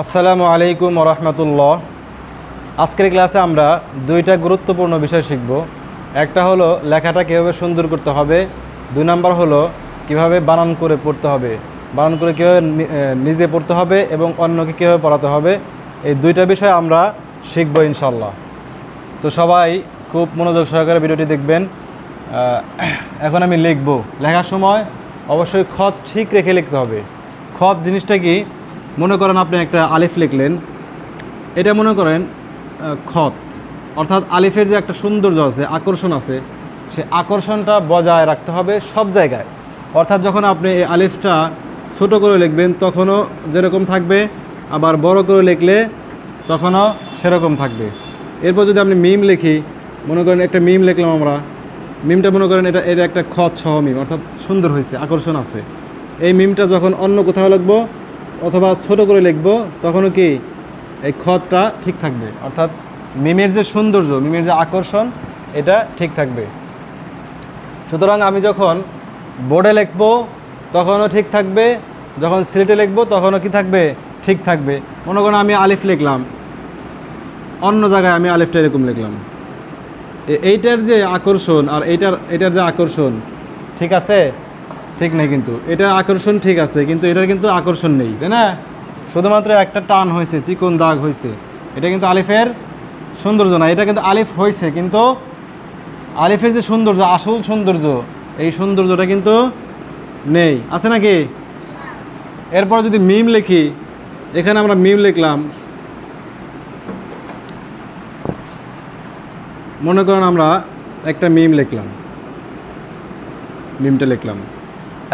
আসসালামু আলাইকুম রহমতুল্লাহ। আজকের ক্লাসে আমরা দুইটা গুরুত্বপূর্ণ বিষয় শিখব। একটা হলো লেখাটা কীভাবে সুন্দর করতে হবে। দুই নাম্বার হলো কীভাবে বানান করে পড়তে হবে। বানান করে কীভাবে নিজে পড়তে হবে এবং অন্যকে কীভাবে পড়াতে হবে। এই দুইটা বিষয় আমরা শিখব ইনশাল্লাহ তো সবাই খুব মনোযোগ সহকারে ভিডিওটি দেখবেন। এখন আমি লিখব। লেখার সময় অবশ্যই খত ঠিক রেখে লিখতে হবে। খত জিনিসটা কি? মনে করেন আপনি একটা আলিফ লিখলেন, এটা মনে করেন খত অর্থাৎ আলিফের যে একটা সৌন্দর্য আছে, আকর্ষণ আছে, সে আকর্ষণটা বজায় রাখতে হবে সব জায়গায়। অর্থাৎ যখন আপনি এই আলিফটা ছোট করে লিখবেন, তখনও যেরকম থাকবে, আবার বড় করে লিখলে তখনও সেরকম থাকবে। এরপর যদি আপনি মিম লিখি, মনে করেন একটা মিম লিখলাম আমরা, মিমটা মনে করেন এটা এটা একটা খত সহ মিম, অর্থাৎ সুন্দর হয়েছে, আকর্ষণ আছে। এই মিমটা যখন অন্য কোথাও লিখব অথবা ছোট করে লিখব, তখনও কি এই খতটা ঠিক থাকবে? অর্থাৎ মিমের যে সৌন্দর্য, মিমের যে আকর্ষণ, এটা ঠিক থাকবে। সুতরাং আমি যখন বোর্ডে লিখব, তখনও ঠিক থাকবে। যখন সিলেটে লিখব, তখনও কি থাকবে? ঠিক থাকবে। মনে করেন আমি আলিফ লিখলাম। অন্য জায়গায় আমি আলিফটা এরকম লিখলাম। এইটার যে আকর্ষণ আর এইটার এটার যে আকর্ষণ, ঠিক আছে? ঠিক নেই কিন্তু। এটার আকর্ষণ ঠিক আছে, কিন্তু এটার কিন্তু আকর্ষণ নেই, তাই না? শুধুমাত্র একটা টান হয়েছে, চিকন দাগ হয়েছে। এটা কিন্তু আলিফের সৌন্দর্য না, এটা কিন্তু আলিফ হয়েছে, কিন্তু আলিফের যে সৌন্দর্য, আসল সৌন্দর্য, এই সৌন্দর্যটা কিন্তু নেই। আছে নাকি? এরপর যদি মিম লিখি, এখানে আমরা মিম লিখলাম। মনে করেন আমরা একটা মিম লিখলাম। মিমটা লিখলাম।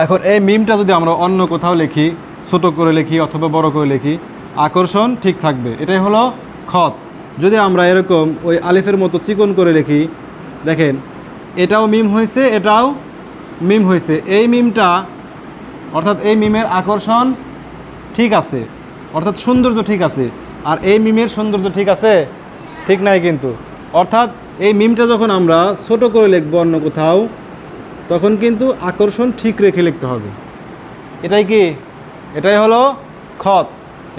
এখন এই মিমটা যদি আমরা অন্য কোথাও লিখি, ছোট করে লিখি অথবা বড় করে লিখি, আকর্ষণ ঠিক থাকবে। এটাই হলো খত। যদি আমরা এরকম ওই আলিফের মতো চিকন করে লিখি, দেখেন, এটাও মিম হয়েছে, এটাও মিম হয়েছে। এই মিমটা, অর্থাৎ এই মিমের আকর্ষণ ঠিক আছে, অর্থাৎ সৌন্দর্য ঠিক আছে, আর এই মিমের সৌন্দর্য ঠিক আছে? ঠিক নাই কিন্তু। অর্থাৎ এই মিমটা যখন আমরা ছোট করে লিখব অন্য কোথাও তখন কিন্তু আকর্ষণ ঠিক রেখে লিখতে হবে। এটাই কি? এটাই হলো খত।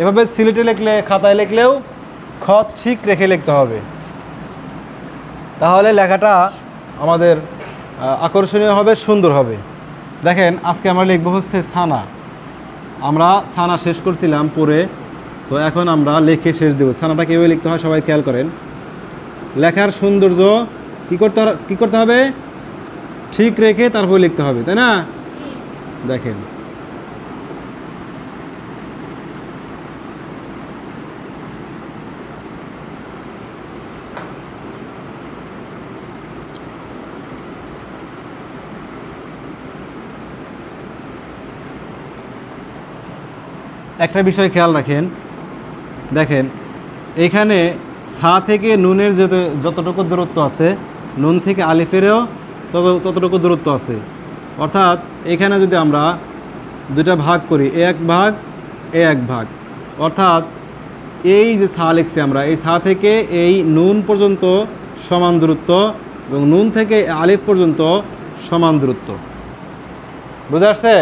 এভাবে সিলেটে লিখলে, খাতায় লিখলেও খত ঠিক রেখে লিখতে হবে। তাহলে লেখাটা আমাদের আকর্ষণীয় হবে, সুন্দর হবে। দেখেন, আজকে আমরা লিখব হচ্ছে ছানা আমরা ছানা শেষ করছিলাম পরে তো এখন আমরা লিখে শেষ দেবো। ছানাটা কীভাবে লিখতে হয় সবাই খেয়াল করেন। লেখার সৌন্দর্য কী করতে কী করতে হবে? ঠিক রেখে তারপর লিখতে হবে, তাই না? দেখেন। একটা বিষয় খেয়াল রাখেন। দেখেন, এখানে সা থেকে নুনের যত যতটুকু দূরত্ব আছে, নুন থেকে আলিফেরও তত ততটুকু দূরত্ব আছে। অর্থাৎ এখানে যদি আমরা দুটা ভাগ করি এ এক ভাগ এ এক ভাগ। অর্থাৎ এই যে সা লিখছি আমরা এই সা থেকে এই নুন পর্যন্ত সমান দূরত্ব এবং নুন থেকে আলিফ পর্যন্ত সমান দূরত্ব। বুঝে আসছে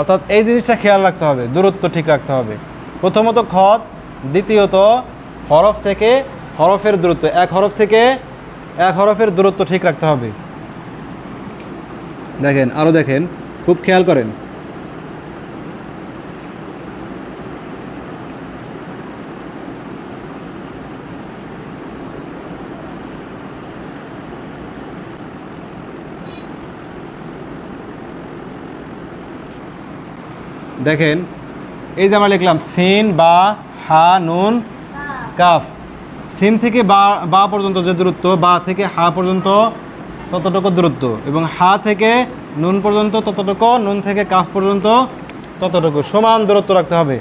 অর্থাৎ এই জিনিসটা খেয়াল রাখতে হবে দূরত্ব ঠিক রাখতে হবে। প্রথমত খত দ্বিতীয়ত হরফ থেকে হরফের দূরত্ব এক হরফ থেকে এক হরফের দূরত্ব ঠিক রাখতে হবে। দেখেন আরও দেখেন খুব খেয়াল করেন। দেখেন এই যে আমরা লিখলাম সিন বা হা নুন কাফ। সিন থেকে বা বা পর্যন্ত যে দূরত্ব বা থেকে হা পর্যন্ত ততটুকু দূরত্ব এবং হা থেকে নুন পর্যন্ত ততটুকু, নুন থেকে কাফ পর্যন্ত ততটুকু। সমান দূরত্ব রাখতে হবে।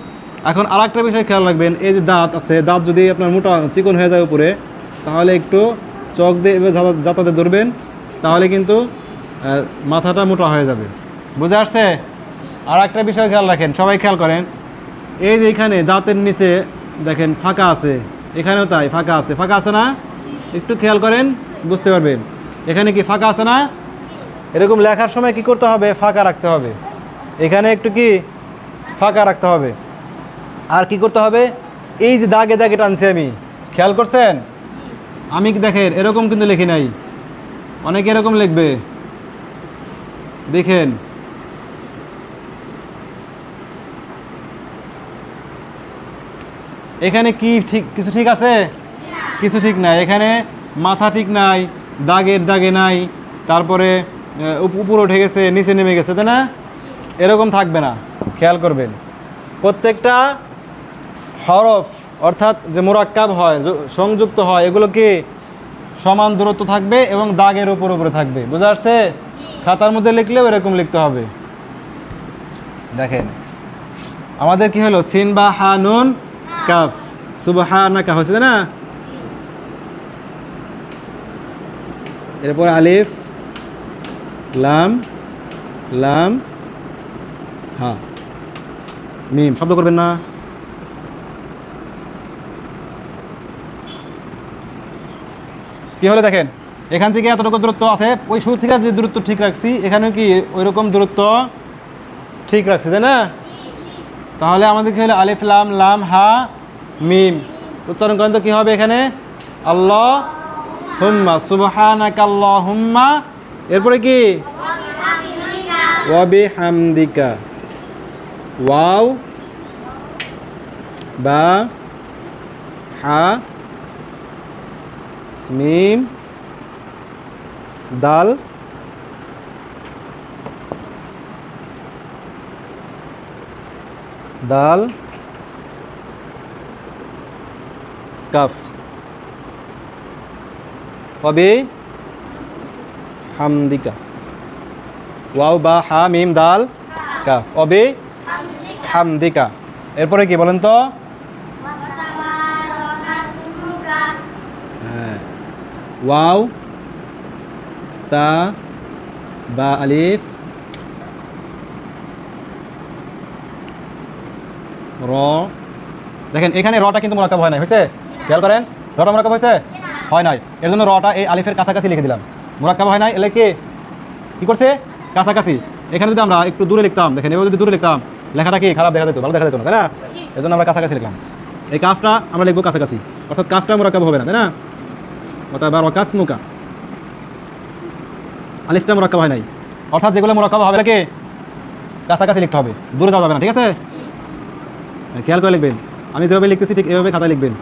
এখন আর একটা বিষয় খেয়াল রাখবেন, এই যে দাঁত আছে, দাঁত যদি আপনার মোটা, চিকন হয়ে যায় উপরে, তাহলে একটু চক দিয়ে যাতাতে ধরবেন, তাহলে কিন্তু মাথাটা মোটা হয়ে যাবে। বুঝে আসছে? আর একটা বিষয় খেয়াল রাখেন, সবাই খেয়াল করেন, এই যে এখানে দাঁতের নিচে দেখেন ফাঁকা আছে, এখানেও তাই, ফাঁকা আছে ফাঁকা আছে না? একটু খেয়াল করেন, বুঝতে পারবেন। এখানে কি ফাঁকা আছে না? এরকম লেখার সময় কি করতে হবে? ফাঁকা রাখতে হবে। এখানে একটু কি? ফাঁকা রাখতে হবে। আর কি করতে হবে? এই যে দাগে দাগে টানছি আমি। খেয়াল করছেন? আমি কি দেখেন এরকম কিন্তু লিখি নাই। অনেকে এরকম লিখবে। দেখেন। এখানে কি ঠিক কিছু ঠিক আছে? কিছু ঠিক নাই। এখানে মাথা ঠিক নাই। দাগের দাগে নাই তারপরে উপরে উঠে গেছে নিচে নেমে গেছে তাই না? এরকম থাকবে না খেয়াল করবেন। প্রত্যেকটা হরফ অর্থাৎ যে মোরাক্কাব হয় সংযুক্ত হয় এগুলো কি সমান দূরত্ব থাকবে এবং দাগের উপর উপরে থাকবে? বুঝা আসছে? খাতার মধ্যে লিখলেও এরকম লিখতে হবে। দেখেন আমাদের কি হলো? সিন বা হা নুন কাফ সুবহানাকা হচ্ছে তাই না? এরপর আলিফ, লাম লাম, হা। মিম, শব্দ করবেন না। কি হলো দেখেন? এখান থেকে এতটুকু দূরত্ব আছে। ওই শুরু থেকে যে দূরত্ব ঠিক রাখছি এখানে কি ওই রকম দূরত্ব ঠিক রাখছি, তাই না? তাহলে আমাদের কি হলো? আলিফ, লাম লাম, হা, মিম। উচ্চারণ করেন তো কি হবে এখানে? আল্লাহ হুম্মা সুবহানাকা আল্লাহুম্মা এরপরে কি? ওয়াবি হামদিকা ওয়াও। বা হা মিম দাল। দাল। কাফ। হবে হামদিকা। ওয়াও, বা, হা, মিম, দাল কাফ অবে হামদিকা। এরপরে কি বলেন তো? হ্যাঁ। ওয়াও, তা, বা, আলিফ, র। দেখেন, এখানে রটা কিন্তু মোরাকাব হয় না হয়েছে খেয়াল করেন? রটা মোরাকাব হয়েছে হয় নাই। এর জন্য রটা এই আলিফের কাছাকাছি লিখে দিলাম। মোরাকাব হয় নাই এলে কি? কি করছে? কাছাকাছি। এখানে যদি আমরা একটু দূরে লিখতাম দেখেন এবার যদি দূরে লিখতাম লেখাটা কি? খারাপ দেখা যেত ভালো দেখা যেত না তাই না? এর জন্য আমরা কাছাকাছি লিখলাম। এই কাফটা আমরা লিখব কাছাকাছি। অর্থাৎ কাফটা মোরাকাব হবে না তাই না? অর্থাৎ বা রকাস মুকা আলিফটা মোরাক্কাব হয় নাই। অর্থাৎ যেগুলো মোরাক্কাব হবে তাকে কাছাকাছি লিখতে হবে। দূরে যাওয়া যাবে না ঠিক আছে? হ্যাঁ, খেয়াল করে লিখবেন। আমি যেভাবে লিখতেছি ঠিক এভাবে খাতায় লিখবেন।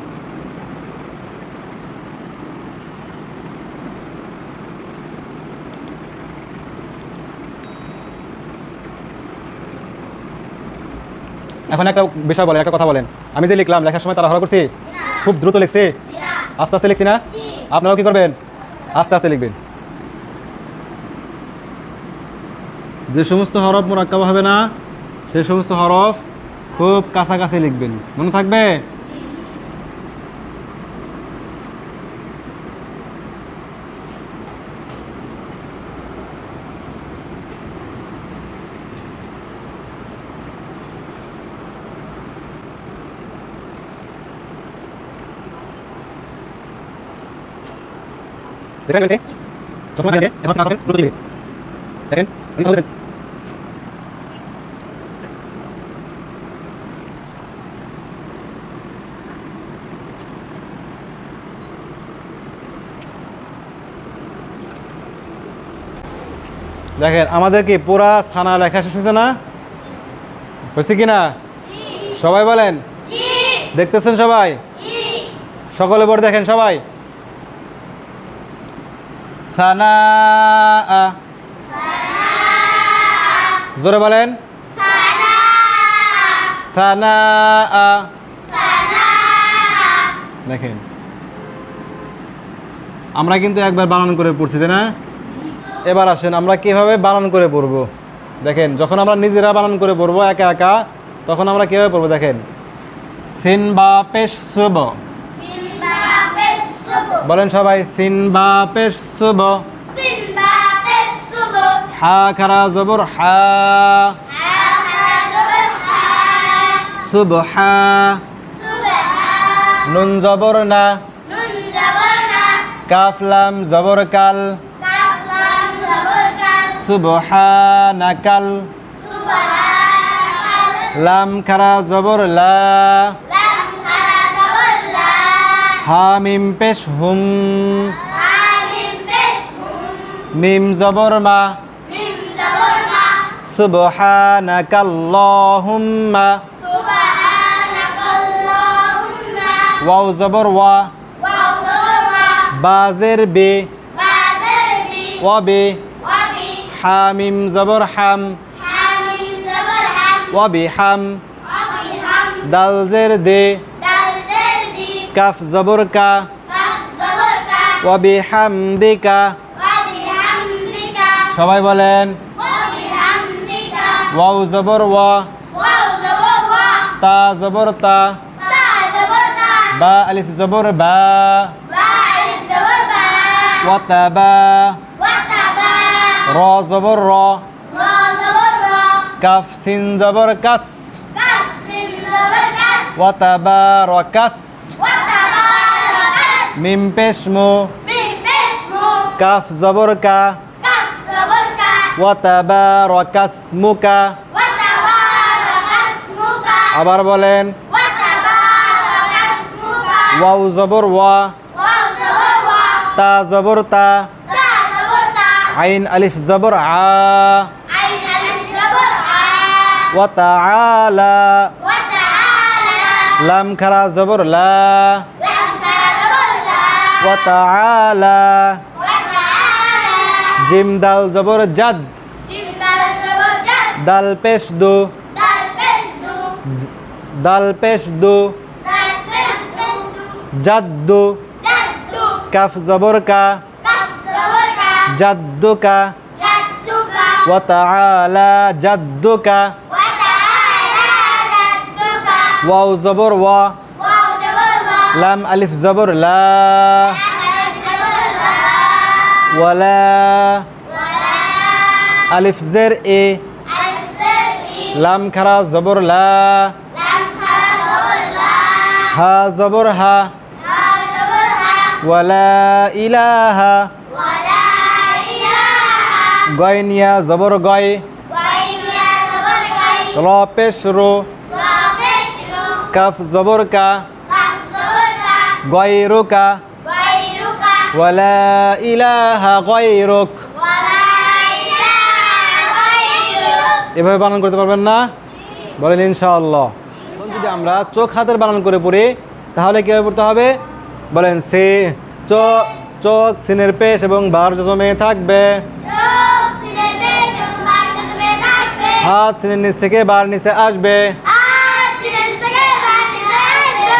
এখন একটা বিষয় বলেন, একটা কথা বলেন। আমি যে লিখলাম, লেখার সময় তারা তাড়াহুড়া করছি? খুব দ্রুত লিখছি? আস্তে আস্তে লিখছি না? আপনারাও কি করবেন? আস্তে আস্তে লিখবেন। যে সমস্ত হরফ মোরাক্কাব হবে না সেই সমস্ত হরফ খুব কাছাকাছি লিখবেন। মনে থাকবে? দেখেন এখন না করেন আমাদের কি পুরা ছানা লেখা শেষ হয়েছে না? হয়েছে কি না? সবাই বলেন। দেখতেছেন সবাই? সকলে বড় দেখেন সবাই? সানা জোরে বলেন। সানা দেখেন। আমরা কিন্তু একবার বানান করে পড়ছি তাই না? এবার আসেন আমরা কীভাবে বানান করে পড়ব? দেখেন যখন আমরা নিজেরা বানান করে পড়ব একা একা তখন আমরা কীভাবে পড়ব? দেখেন। সিন বা পেশ বলেন সবাই সিন বা পেশ শুভ। হা খারা জবর হা। শুভ হা নুন জবর না। কাফলাম জবর কাল। শুভ হা নাকাল লাম খারা জবর লা লাম খারা জবর লা। হা মিম পেশ হুম। মিম জবর মা। মিম জবর মা। সুবহানাকাল্লাহুম্মা। সুবহানাকাল্লাহুম্মা। ওয়াও জবর ওয়া। বাজের বে। বাজার বি। ওয়া বে। ওয়া বি। হা মিম জবর হাম। জবর হাম। ওয়া বি কাফ জবর কা কাফ জবর কা ওয়া বি হামদিকা সবাই বলেন ওয়াও জবর ওয়া। তা জবর তা। বা আলিফ জবর বা। বা আলিফ জবর বা ওয়া তাবা ওয়া তাবা র জবর র রা রা কাফ সিন জবর কাস। কাফ সিন কাস ওয়া তাবারাকাস ওয়া তাবারাকাস মিম পেশ মু কাফ জবর কা কাফ জবর কা ওয়া তাবারাকাস মুকা ওয়া তাবারাকাস মুকা আবার বলেন ওয়াও জবর ওয়া। তা জবর তা। আইন আলিফ জবর আ। আইন আ ওয়া তাআলা ওয়া তাআলা লাম খারা জবর লা। জিম দাল জবর জাদ। দাল পেশ দু দাল পেশ দু জাদ্দু। জাদ্দু কাফ জবর কা। জবর কা। জাদ্দুকা জাদ্দুকা ওয়া তাআলা জাদ্দুকা ওয়া। তাআলা জাদ্দুকা ওয়াও জবর ওয়া ওয়াও জবর ওয়া লাম আলিফ জবর লা আলিফ জবর লা ওয়ালা ওয়ালা আলিফ জের এ আলিফ জের ই লাম খারা জবর লা লাম গয়রুকা। ওয়ালা ইলাহা গয়রুক। এভাবে বানান করতে পারবেন না? বলেন ইনশাআল্লাহ। যদি আমরা চোখ হাতের বানান করে পড়ি তাহলে কীভাবে পড়তে হবে? বলেন সে চোখ চোখ সিনের পেশ এবং বার জমে থাকবে। হাত সিনের নিচ থেকে বার নিচে আসবে।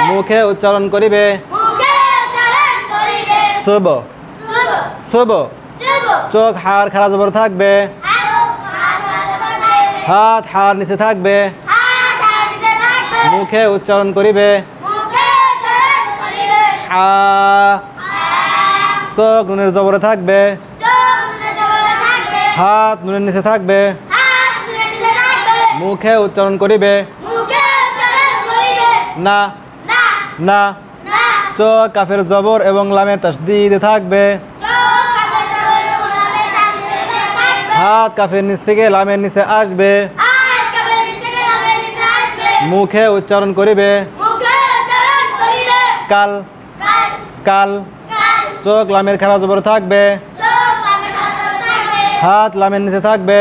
মুখে উচ্চারণ করিবে। শুভ। শুভ। চোখ হার খারা জবর থাকবে। হাত হার নিচে থাকবে। মুখে উচ্চারণ করিবে। চোখ নুনের জবরে থাকবে। হাত নুনের নিচে থাকবে। মুখে উচ্চারণ করিবে। না। না। চোখ কাফের জবর এবং লামের তাসদিদে থাকবে। হাত কাফের নিচ থেকে লামের নিচে আসবে। মুখে উচ্চারণ করিবে। কাল কাল, চোখ লামের খারাপ জবর থাকবে। হাত লামের নিচে থাকবে।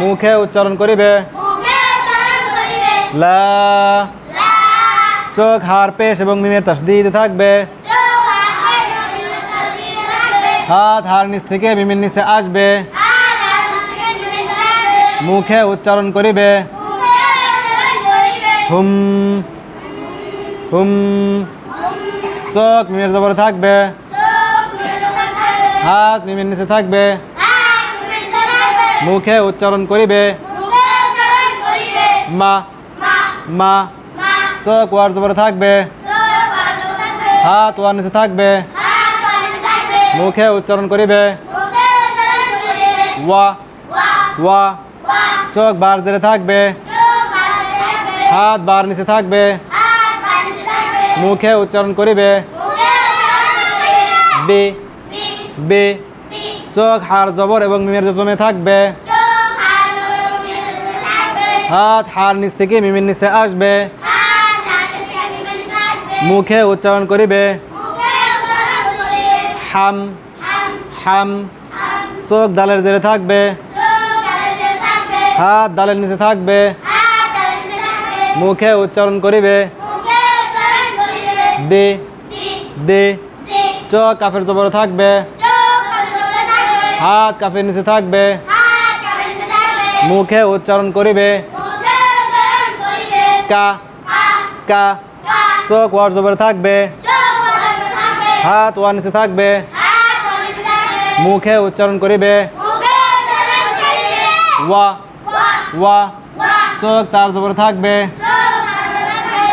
মুখে উচ্চারণ করিবে। লা চোখ হার পেশ এবং মিমের তাসদিদে থাকবে। হাত হার নিচ থেকে মিমের নিচে আসবে। মুখে উচ্চারণ করিবে। হুম হুম, চোখ মিমের জবর থাকবে। হাত মিমের নিচে থাকবে। মুখে উচ্চারণ করিবে। মা মা চোখ ওয়ার জবর থাকবে চোখ বাজু থাকবে হাত ওয়ার নিচে থাকবে হাত বাজু থাকবে মুখে উচ্চারণ করিবে মুখে উচ্চারণ করিবে ওয়া ওয়া ওয়া ওয়া চোখ বার জেরে থাকবে চোখ বাজু থাকবে হাত বার নিচে থাকবে হাত বাজু থাকবে মুখে উচ্চারণ করিবে মুখে উচ্চারণ করিবে বে বি বে বি চোখ হার জবর এবং মিমের জমে থাকবে চোখ আর মুখে থাকবে হাত হার নিচ থেকে মিমির নিচে আসবে হাত হাত থেকে মিমের সাথে মুখে উচ্চারণ করিবে। হাম হাম, চোখ দালের জেরে থাকবে। হাত দালের নিচে থাকবে। মুখে উচ্চারণ করিবে। দে দে, চোখ কাফের জবর থাকবে। হাত কাফের নিচে থাকবে। মুখে উচ্চারণ করিবে। কা কা চোখ ওয়ার জবর থাকবে। হাত ওয়ার নিচে থাকবে। মুখে উচ্চারণ করিবে। ওয়া। ওয়া। চোখ তার জবর থাকবে।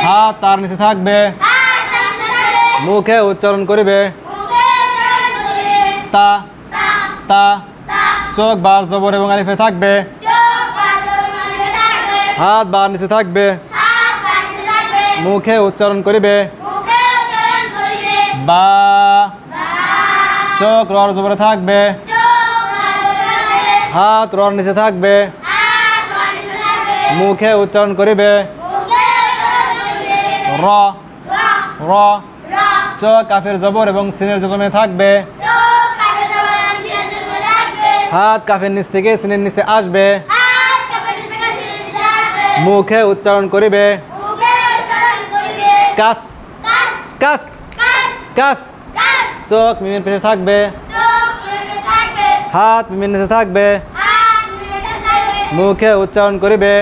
হাত তার নিচে থাকবে। মুখে উচ্চারণ করিবে। তা। তা। চোখ বার জবর এবং আলিফে থাকবে। হাত বার নিচে থাকবে। মুখে উচ্চারণ করিবে। বা চোখ রর জবরে থাকবে। হাত রর নিচে থাকবে। মুখে উচ্চারণ করিবে। র। র। কাফের জবর এবং সিনের জজমে থাকবে। হাত কাফের নিচ থেকে সিনের নিচে আসবে। মুখে উচ্চারণ করিবে। কাস। কাস। কাস। চোখ মিমির পেশে থাকবে। হাত মিমির নিচে থাকবে। মুখে উচ্চারণ করিবে।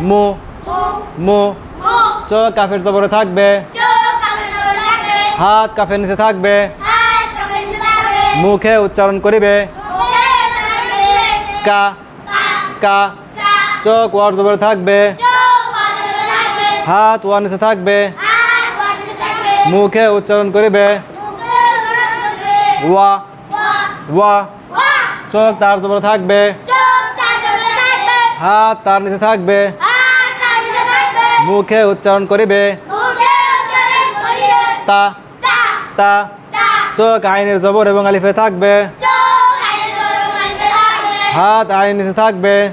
মু। মু। চোখ কাফের জবরে থাকবে। হাত কাফের নিচে থাকবে। মুখে উচ্চারণ করিবে। কা। কা। চোখ ওয়ার জবরে থাকবে। হাত ওয়ার নিচে থাকবে। মুখে উচ্চারণ করিবে। ওয়া। ওয়া। চোখ তার জবরে থাকবে। হাত তার নিচে থাকবে। মুখে উচ্চারণ করিবে। তা। তা। চোখ আইনের জবর এবং আলিফে থাকবে। হাত আইনের নিচে থাকবে।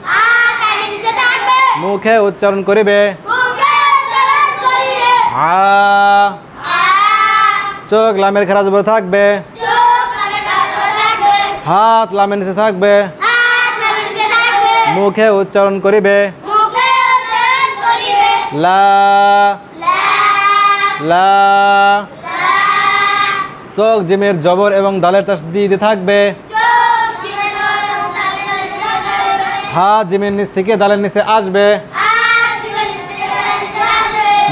মুখে উচ্চারণ করিবে। চোখ লামের খেরা জবর থাকবে। হাত লামের নিচে থাকবে। মুখে উচ্চারণ করিবে। লা। লা। চোখ জিমের জবর এবং দালের তাস দিতে থাকবে। হাত জিমের নিচ থেকে দালের নিচে আসবে।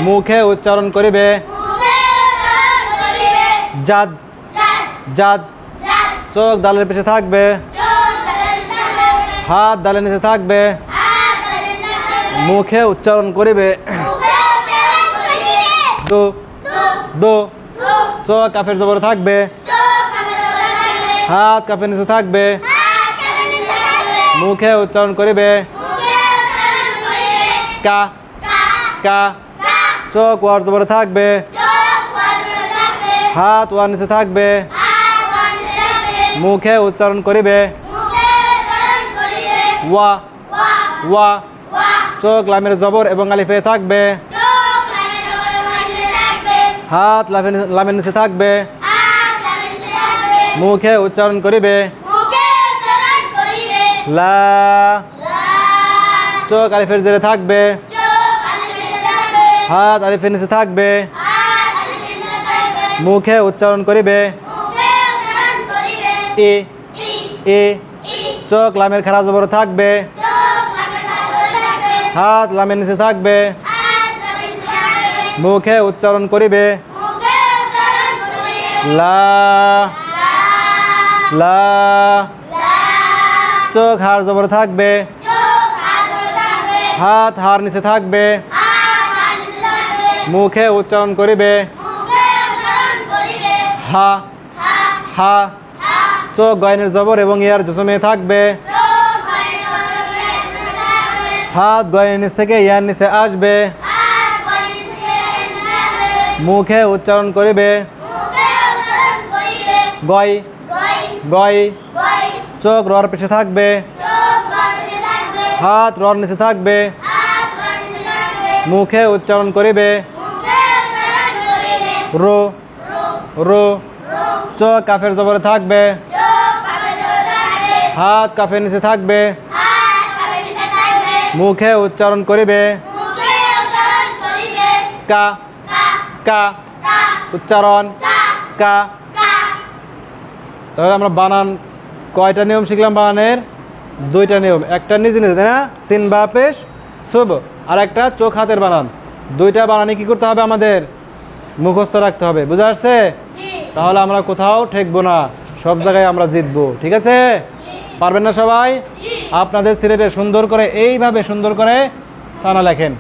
মুখে উচ্চারণ করিবে। জাদ জাদ চোখ দালের পেছে থাকবে। হাত দালের নিচে থাকবে। মুখে উচ্চারণ করিবে। দো, দু, চোখ কাফের জবর থাকবে। হাত কাফের নিচে থাকবে। মুখে উচ্চারণ করিবে। কা কা চোখ ওয়ার জবর থাকবে। হাত ওয়ার নিচে থাকবে। মুখে উচ্চারণ করিবে। ওয়া। ওয়া। চোখ লামের জবর এবং আলিফে থাকবে। হাত লামের নিচে থাকবে। মুখে উচ্চারণ করিবে। লা। চোখ আলিফের জেরে থাকবে। হাত আলিফের নিচে থাকবে। মুখে উচ্চারণ করিবে। এ এ, চোখ লামের খারা জবর থাকবে। হাত লামের নিচে থাকবে। মুখে উচ্চারণ করিবে। লা লা, চোখ হার জবর থাকবে। হাত হার নিচে থাকবে হাত হাত নিচে থাকবে মুখে উচ্চারণ করিবে। হা হা চোখ গয়নের জবর এবং ইয়ার জসমে থাকবে। হাত গয়ের নিচ থেকে ইয়ার নিচে আসবে। মুখে উচ্চারণ করিবে। গয় গয় চোখ রর পেছে থাকবে। হাত রর নিচে থাকবে। মুখে উচ্চারণ করিবে। রো। রো। চ কাফের জবরে থাকবে। হাত কাফের নিচে থাকবে। মুখে উচ্চারণ করিবে। কা। কা। উচ্চারণ। কা। তাহলে আমরা বানান কয়টা নিয়ম শিখলাম? বানানের দুইটা নিয়ম। একটা নিজে নিজে, তাই না? সিন বা পেশ, শুভ। আর একটা চোখ হাতের বানান। দুইটা বানানি কি করতে হবে আমাদের? মুখস্থ রাখতে হবে। বুঝা আসছে তাহলে আমরা কোথাও ঠেকবো না। সব জায়গায় আমরা জিতবো। ঠিক আছে? পারবেন না সবাই? আপনাদের সিলেটে সুন্দর করে এইভাবে সুন্দর করে সানা লেখেন।